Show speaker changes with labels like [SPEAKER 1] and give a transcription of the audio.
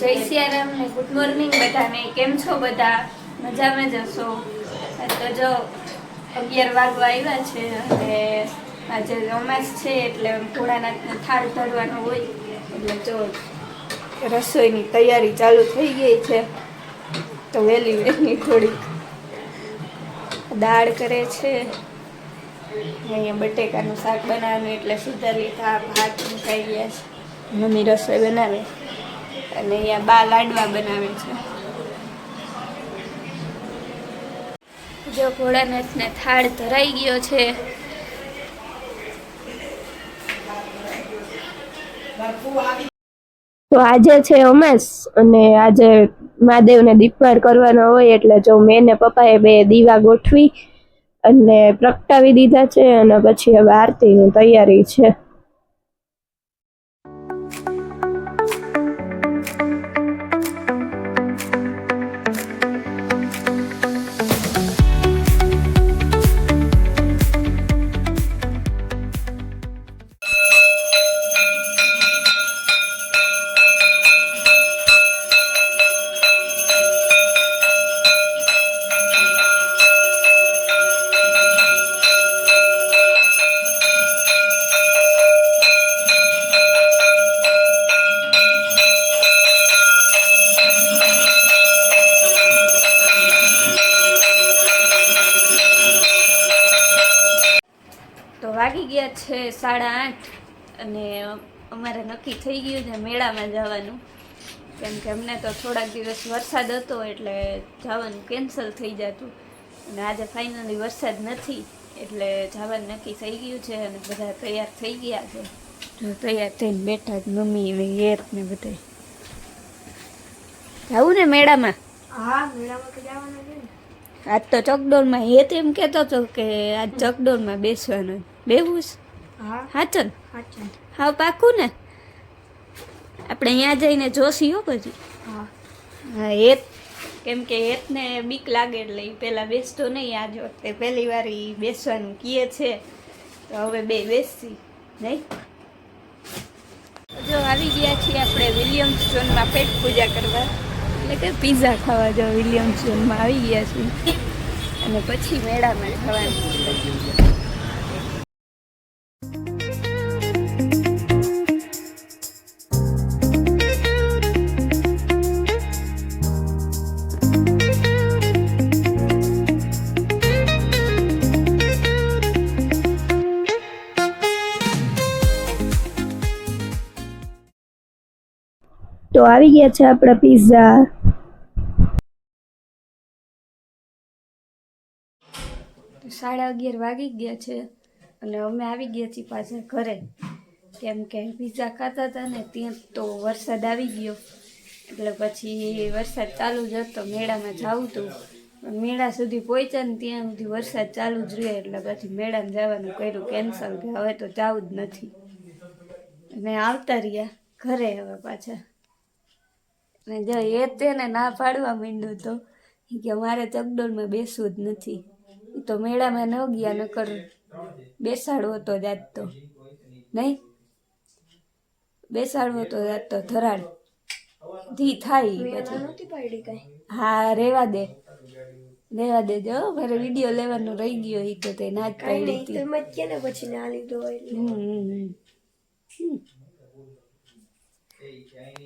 [SPEAKER 1] જય Siyaram, good morning બધાને. કેમ છો બધા? મજામાં જશો તો જો, અગિયાર વાગવા આવ્યા છે અને આજે અમાસ છે એટલે ભોળાનાથને થાળ ધરવાનો હોય. એટલે જો, રસોઈની તૈયારી ચાલુ થઈ ગઈ છે. તો વહેલી વહેલી થોડીક દાળ કરે છે. અહીંયા બટેકાનું શાક બનાવવાનું, એટલે સુધારી લીધા, ભાત મુકાઈ ગયા છે. મમ્મી રસોઈ બનાવે. અને અહીંયા બા લાડવા બનાવે છે. જો ભોળાનાથને થાળ ધરાઈ ગયો છે.
[SPEAKER 2] તો આજે છે ઉમેશ અને આજે મહાદેવને દીપવાર કરવાનો હોય એટલે જો મેં ને પપ્પાએ બે દીવા ગોઠવી અને પ્રગટાવી દીધા છે અને પછી હવે આરતીની તૈયારી છે.
[SPEAKER 1] ગયા છે સાડા આઠ. અને અમારે નક્કી થઈ ગયું છે મેળામાં જવાનું. કેમ કે અમને તો થોડાક દિવસ વરસાદ હતો એટલે જવાનું કેન્સલ થઈ જતું. અને આજે ફાઇનલી વરસાદ નથી એટલે જવાનું નક્કી થઈ ગયું છે અને બધા તૈયાર થઈ ગયા છે. જો તૈયાર થઈને બેઠા જ મમ્મી ને યેર ને બધે. જવું ને મેળામાં?
[SPEAKER 2] હા મેળામાં તો છે
[SPEAKER 1] આજ તો ચકડોળમાં હેત એમ કહેતો હતો કે આજ ચકડોળમાં બેસવાનું. બેવું
[SPEAKER 2] હા.
[SPEAKER 1] હાચન? હા પાકું ને? આપણે અહીંયા જઈને જોશી હો પછી.
[SPEAKER 2] હા.
[SPEAKER 1] હા હેત કેમ કે હેતને બીક લાગે એટલે એ પહેલાં બેસતો નહીં આજ વખતે પહેલી વાર એ બેસવાનું કીએ છે. તો હવે બે બેસી. નહીં? જો આવી ગયા છીએ આપણે વિલિયમ્સ ઝોનમાં પેટ પૂજા કરવા. એટલે કે પીઝા ખાવા જો વિલિયમ્સ ઝોનમાં આવી ગયા છીએ. અને પછી મેળામાં જવાનું
[SPEAKER 2] તો આવી ગયા છે આપણા પીઝા
[SPEAKER 1] સાડા અગિયાર વાગી ગયા છે અને અમે આવી ગયા છીએ પાછા ઘરે. કેમ કે પીઝા ખાતા હતા ને ત્યાં તો વરસાદ આવી ગયો. એટલે પછી વરસાદ ચાલુ જ હતો, મેળામાં જવું હતું. મેળા સુધી પહોંચ્યા ને ત્યાં સુધી વરસાદ ચાલુ જ રહે, એટલે પછી મેળામાં જવાનું કર્યું કેન્સલ કે હવે તો જવું જ નથી. અને આવતા રહ્યા ઘરે હવે પાછા. અને જો એ તેને ના પાડવા માંડ્યો તો કે મારે ચકડોળમાં બેસવું જ નથી. એ તો મેળામાં ન ગયા નકર બેસાડવો તો જાત તો નહીં? બેસાડવો તો જાત તો ધરાડ. ધી થાય હા રેવા દે. લેવા દેજો મારે વીડિયો લેવાનો રહી ગયો એ તો તે નાચ જ પાડી હતી.
[SPEAKER 2] તમે કે ને પછી ના લીધો
[SPEAKER 1] હમ હમ.